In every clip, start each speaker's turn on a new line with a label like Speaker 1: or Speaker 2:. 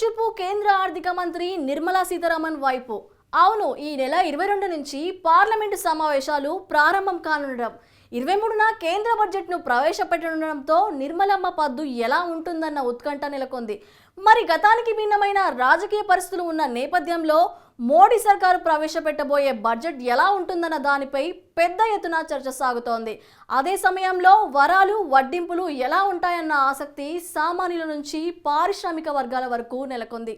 Speaker 1: చూపు కేంద్ర ఆర్థిక మంత్రి నిర్మలా సీతారామన్ వైపు. అవును ఈ నెల ఇరవై రెండు నుంచి పార్లమెంటు సమావేశాలు ప్రారంభం కానుండడం. ఇరవై మూడున కేంద్ర బడ్జెట్ను ప్రవేశపెట్టడంతో నిర్మలమ్మ పద్దు ఎలా ఉంటుందన్న ఉత్కంఠ నెలకొంది. మరి గతానికి భిన్నమైన రాజకీయ పరిస్థితులు ఉన్న నేపథ్యంలో మోడీ సర్కారు ప్రవేశపెట్టబోయే బడ్జెట్ ఎలా ఉంటుందన్న దానిపై పెద్ద ఎత్తున చర్చ సాగుతోంది. అదే సమయంలో వరాలు వడ్డింపులు ఎలా ఉంటాయన్న ఆసక్తి సామాన్యుల నుంచి పారిశ్రామిక వర్గాల వరకు నెలకొంది.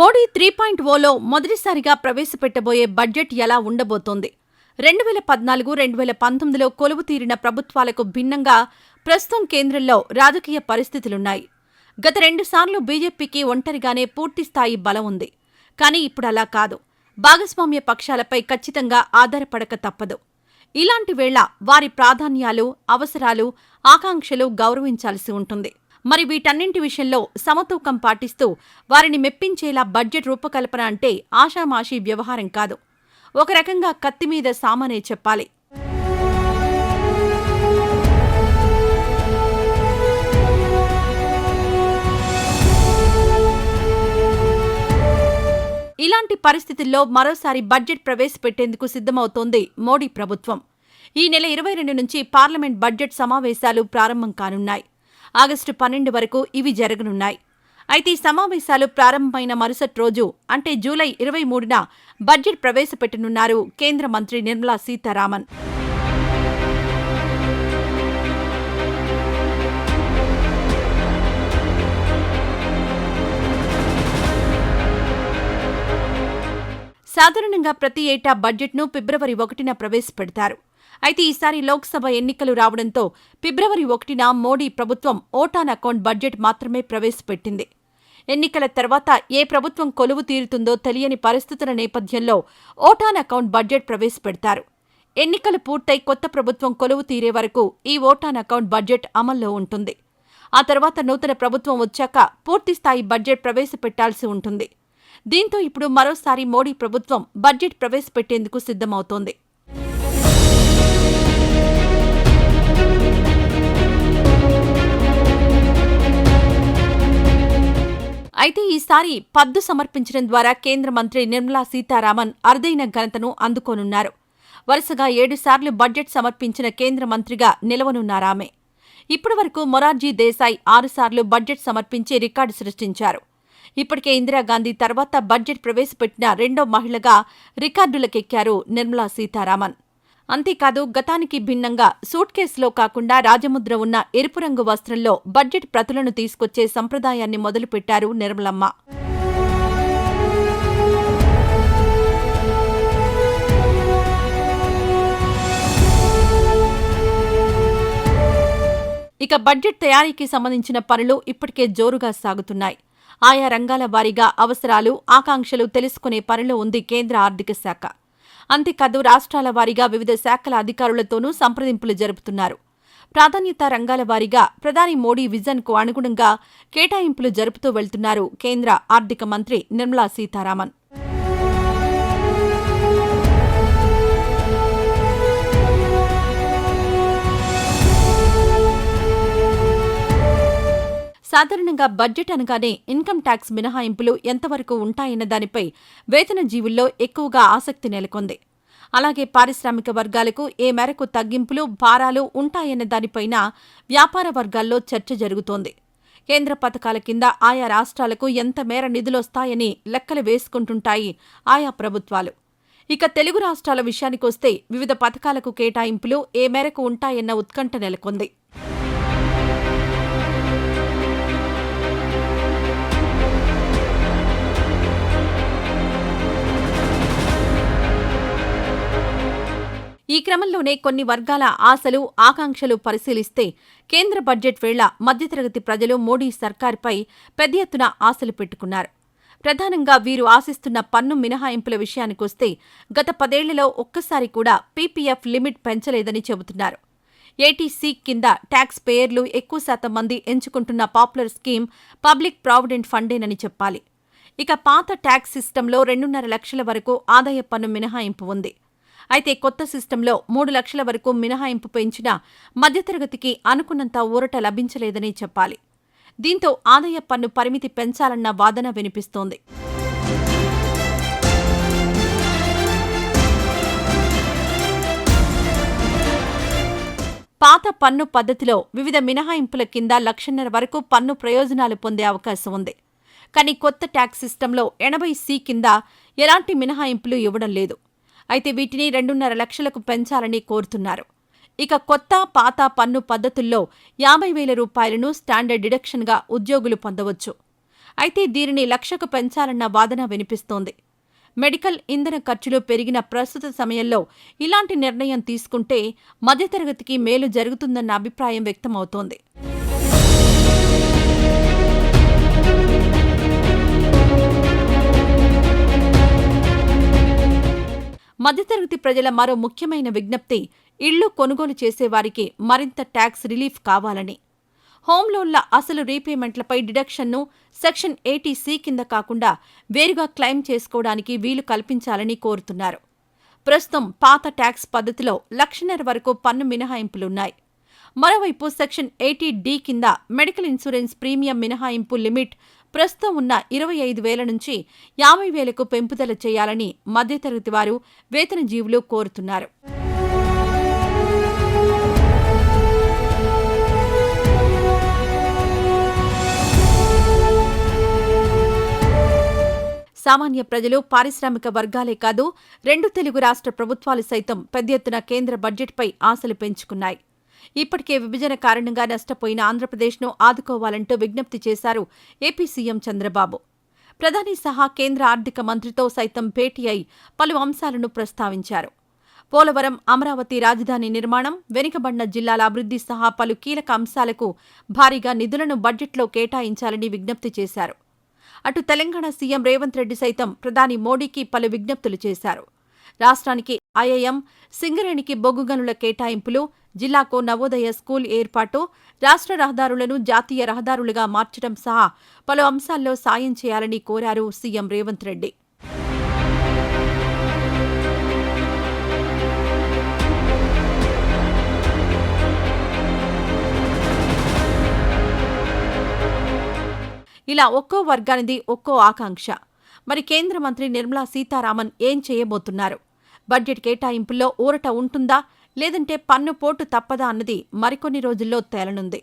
Speaker 2: మోడీ త్రీ పాయింట్ ఓలో మొదటిసారిగా ప్రవేశపెట్టబోయే బడ్జెట్ ఎలా ఉండబోతోంది? రెండు వేల పద్నాలుగు రెండు వేల పంతొమ్మిదిలో కొలువు తీరిన ప్రభుత్వాలకు భిన్నంగా ప్రస్తుతం కేంద్రంలో రాజకీయ పరిస్థితులున్నాయి. గత రెండుసార్లు బీజేపీకి ఒంటరిగానే పూర్తిస్థాయి బలం ఉంది. కానీ ఇప్పుడు అలా కాదు. భాగస్వామ్య పక్షాలపై ఖచ్చితంగా ఆధారపడక తప్పదు. ఇలాంటి వేళ వారి ప్రాధాన్యాలు అవసరాలు ఆకాంక్షలు గౌరవించాల్సి ఉంటుంది. మరి వీటన్నింటి విషయంలో సమతూకం పాటిస్తూ వారిని మెప్పించేలా బడ్జెట్ రూపకల్పన అంటే ఆషామాషీ వ్యవహారం కాదు. ఒక రకంగా కత్తి మీద సామనే చెప్పాలి. ఇలాంటి పరిస్థితుల్లో మరోసారి బడ్జెట్ ప్రవేశపెట్టేందుకు సిద్ధమవుతోంది మోడీ ప్రభుత్వం. ఈ నెల ఇరవై రెండు నుంచి పార్లమెంట్ బడ్జెట్ సమావేశాలు ప్రారంభం కానున్నాయి. ఆగస్టు పన్నెండు వరకు ఇవి జరగనున్నాయి. అయితే ఈ సమావేశాలు ప్రారంభమైన మరుసటి రోజు అంటే జూలై ఇరవై మూడున బడ్జెట్ ప్రవేశపెట్టనున్నారు కేంద్ర మంత్రి నిర్మలా సీతారామన్. సాధారణంగా ప్రతి ఏటా బడ్జెట్ను ఫిబ్రవరి ఒకటిన ప్రవేశపెడతారు. అయితే ఈసారి లోక్సభ ఎన్నికలు రావడంతో ఫిబ్రవరి ఒకటిన మోడీ ప్రభుత్వం ఓటాన్ అకౌంట్ బడ్జెట్ మాత్రమే ప్రవేశపెట్టింది. ఎన్నికల తర్వాత ఏ ప్రభుత్వం కొలువు తీరుతుందో తెలియని పరిస్థితుల నేపథ్యంలో ఓటాన్ అకౌంట్ బడ్జెట్ ప్రవేశపెడతారు. ఎన్నికలు పూర్తయి కొత్త ప్రభుత్వం కొలువు తీరే వరకు ఈ ఓటాన్ అకౌంట్ బడ్జెట్ అమల్లో ఉంటుంది. ఆ తర్వాత నూతన ప్రభుత్వం వచ్చాక పూర్తిస్థాయి బడ్జెట్ ప్రవేశపెట్టాల్సి ఉంటుంది. దీంతో ఇప్పుడు మరోసారి మోడీ ప్రభుత్వం బడ్జెట్ ప్రవేశపెట్టేందుకు సిద్ధమవుతోంది. అయితే ఈసారి పద్దు సమర్పించడం ద్వారా కేంద్ర మంత్రి నిర్మలా సీతారామన్ అరుదైన ఘనతను అందుకోనున్నారు. వరుసగా ఏడుసార్లు బడ్జెట్ సమర్పించిన కేంద్ర మంత్రిగా నిలవనున్నారామె. ఇప్పటివరకు మొరార్జీ దేశాయ్ ఆరుసార్లు బడ్జెట్ సమర్పించి రికార్డు సృష్టించారు. ఇప్పటికే ఇందిరాగాంధీ తర్వాత బడ్జెట్ ప్రవేశపెట్టిన రెండో మహిళగా రికార్డులకెక్కారు నిర్మలా సీతారామన్. అంతేకాదు గతానికి భిన్నంగా సూట్ కేసులో కాకుండా రాజముద్ర ఉన్న ఎరుపు రంగు వస్త్రంలో బడ్జెట్ ప్రతులను తీసుకొచ్చే సంప్రదాయాన్ని మొదలుపెట్టారు నిర్మలమ్మ. ఇక బడ్జెట్ తయారీకి సంబంధించిన పనులు ఇప్పటికే జోరుగా సాగుతున్నాయి. ఆయా రంగాల వారీగా అవసరాలు ఆకాంక్షలు తెలుసుకునే పనిలో ఉంది కేంద్ర ఆర్థిక శాఖ. అంతేకాదు రాష్ట్రాల వారీగా వివిధ శాఖల అధికారులతోనూ సంప్రదింపులు జరుపుతున్నారు. ప్రాధాన్యత రంగాల వారీగా ప్రధాని మోడీ విజన్కు అనుగుణంగా కేటాయింపులు జరుపుతూ వెళ్తున్నారు కేంద్ర ఆర్థిక మంత్రి నిర్మలా సీతారామన్. సాధారణంగా బడ్జెట్ అనగానే ఇన్కమ్ ట్యాక్స్ మినహాయింపులు ఎంతవరకు ఉంటాయన్న దానిపై వేతన జీవుల్లో ఎక్కువగా ఆసక్తి నెలకొంది. అలాగే పారిశ్రామిక వర్గాలకు ఏ మేరకు తగ్గింపులు భారాలు ఉంటాయన్న దానిపైన వ్యాపార వర్గాల్లో చర్చ జరుగుతోంది. కేంద్ర పథకాల కింద ఆయా రాష్ట్రాలకు ఎంత మేర నిధులొస్తాయని లెక్కలు వేసుకుంటుంటాయి ఆయా ప్రభుత్వాలు. ఇక తెలుగు రాష్ట్రాల విషయానికొస్తే వివిధ పథకాలకు కేటాయింపులు ఏ మేరకు ఉంటాయన్న ఉత్కంఠ నెలకొంది. ఈ క్రమంలోనే కొన్ని వర్గాల ఆశలు ఆకాంక్షలు పరిశీలిస్తే కేంద్ర బడ్జెట్ వేళ మధ్యతరగతి ప్రజలు మోడీ సర్కారుపై పెద్ద ఎత్తున ఆశలు పెట్టుకున్నారు. ప్రధానంగా వీరు ఆశిస్తున్న పన్ను మినహాయింపుల విషయానికొస్తే గత పదేళ్ళలో ఒక్కసారి కూడా పీపీఎఫ్ లిమిట్ పెంచలేదని చెబుతున్నారు. ఏటీసీ కింద ట్యాక్స్ పేయర్లు ఎక్కువ శాతం మంది ఎంచుకుంటున్న పాపులర్ స్కీమ్ పబ్లిక్ ప్రావిడెంట్ ఫండేనని చెప్పాలి. ఇక పాత ట్యాక్స్ సిస్టంలో రెండున్నర లక్షల వరకు ఆదాయ పన్ను మినహాయింపు ఉంది. అయితే కొత్త సిస్టంలో మూడు లక్షల వరకు మినహాయింపు పెంచినా మధ్యతరగతికి అనుకున్నంత ఊరట లభించలేదని చెప్పాలి. దీంతో ఆదాయ పన్ను పరిమితి పెంచాలన్న వాదన వినిపిస్తోంది. పాత పన్ను పద్ధతిలో వివిధ మినహాయింపుల కింద లక్షన్నర వరకు పన్ను ప్రయోజనాలు పొందే అవకాశం ఉంది. కానీ కొత్త ట్యాక్స్ సిస్టంలో ఎనభై సి కింద ఎలాంటి మినహాయింపులు ఇవ్వడం లేదు. అయితే వీటిని రెండున్నర లక్షలకు పెంచాలని కోరుతున్నారు. ఇక కొత్త పాత పన్ను పద్ధతుల్లో యాభై వేల రూపాయలను స్టాండర్డ్ డిడక్షన్గా ఉద్యోగులు పొందవచ్చు. అయితే దీనిని లక్షకు పెంచాలన్న వాదన వినిపిస్తోంది. మెడికల్ ఇంధన ఖర్చులు పెరిగిన ప్రస్తుత సమయంలో ఇలాంటి నిర్ణయం తీసుకుంటే మధ్యతరగతికి మేలు జరుగుతుందన్న అభిప్రాయం వ్యక్తమవుతోంది. మధ్యతరగతి ప్రజల మరో ముఖ్యమైన విజ్ఞప్తి ఇళ్ళు కొనుగోలు చేసేవారికి మరింత ట్యాక్స్ రిలీఫ్ కావాలని. హోమ్ లోన్ల అసలు రీపేమెంట్లపై డిడక్షన్ను సెక్షన్ ఎయిటీ సి కింద కాకుండా వేరుగా క్లెయిమ్ చేసుకోవడానికి వీలు కల్పించాలని కోరుతున్నారు. ప్రస్తుతం పాత ట్యాక్స్ పద్ధతిలో లక్షన్నర వరకు పన్ను మినహాయింపులున్నాయి. మరోవైపు సెక్షన్ ఎయిటీ డి కింద మెడికల్ ఇన్సూరెన్స్ ప్రీమియం మినహాయింపు లిమిట్ ప్రస్తుతం ఉన్న ఇరవై ఐదు వేల నుంచి యాభై వేలకు పెంపుదల చేయాలని మధ్యతరగతి వారు వేతనజీవులు కోరుతున్నారు. సామాన్య ప్రజలు పారిశ్రామిక వర్గాలే కాదు రెండు తెలుగు రాష్ట్ర ప్రభుత్వాలు సైతం పెద్ద ఎత్తున కేంద్ర బడ్జెట్పై ఆశలు పెంచుకున్నాయి. ఇప్పటికే విభజన కారణంగా నష్టపోయిన ఆంధ్రప్రదేశ్ను ఆదుకోవాలంటూ విజ్ఞప్తి చేశారు ఏపీ సీఎం చంద్రబాబు. ప్రధాని సహా కేంద్ర ఆర్థిక మంత్రితో సైతం భేటీ అయి పలు అంశాలను ప్రస్తావించారు. పోలవరం అమరావతి రాజధాని నిర్మాణం వెనుకబడిన జిల్లాల అభివృద్ధి సహా పలు కీలక అంశాలకు భారీగా నిధులను బడ్జెట్లో కేటాయించాలని విజ్ఞప్తి చేశారు. అటు తెలంగాణ సీఎం రేవంత్ రెడ్డి సైతం ప్రధాని మోడీకి పలు విజ్ఞప్తులు చేశారు. రాష్ట్రానికి ఐఐఎం సింగరేణికి బొగ్గు గనుల కేటాయింపులు జిల్లాకు నవోదయ స్కూల్ ఏర్పాటు రాష్ట్ర రహదారులను జాతీయ రహదారులుగా మార్చడం సహా పలు అంశాల్లో సాయం చేయాలని కోరారు సీఎం రేవంత్ రెడ్డి. ఇలా ఒక్కో వర్గానిది ఒక్కో ఆకాంక్ష. మరి కేంద్ర మంత్రి నిర్మలా సీతారామన్ ఏం చేయబోతున్నారు? బడ్జెట్ కేటాయింపుల్లో ఊరట ఉంటుందా? లేదంటే పన్ను పోటు తప్పదా అన్నది మరికొన్ని రోజుల్లో తేలనుంది.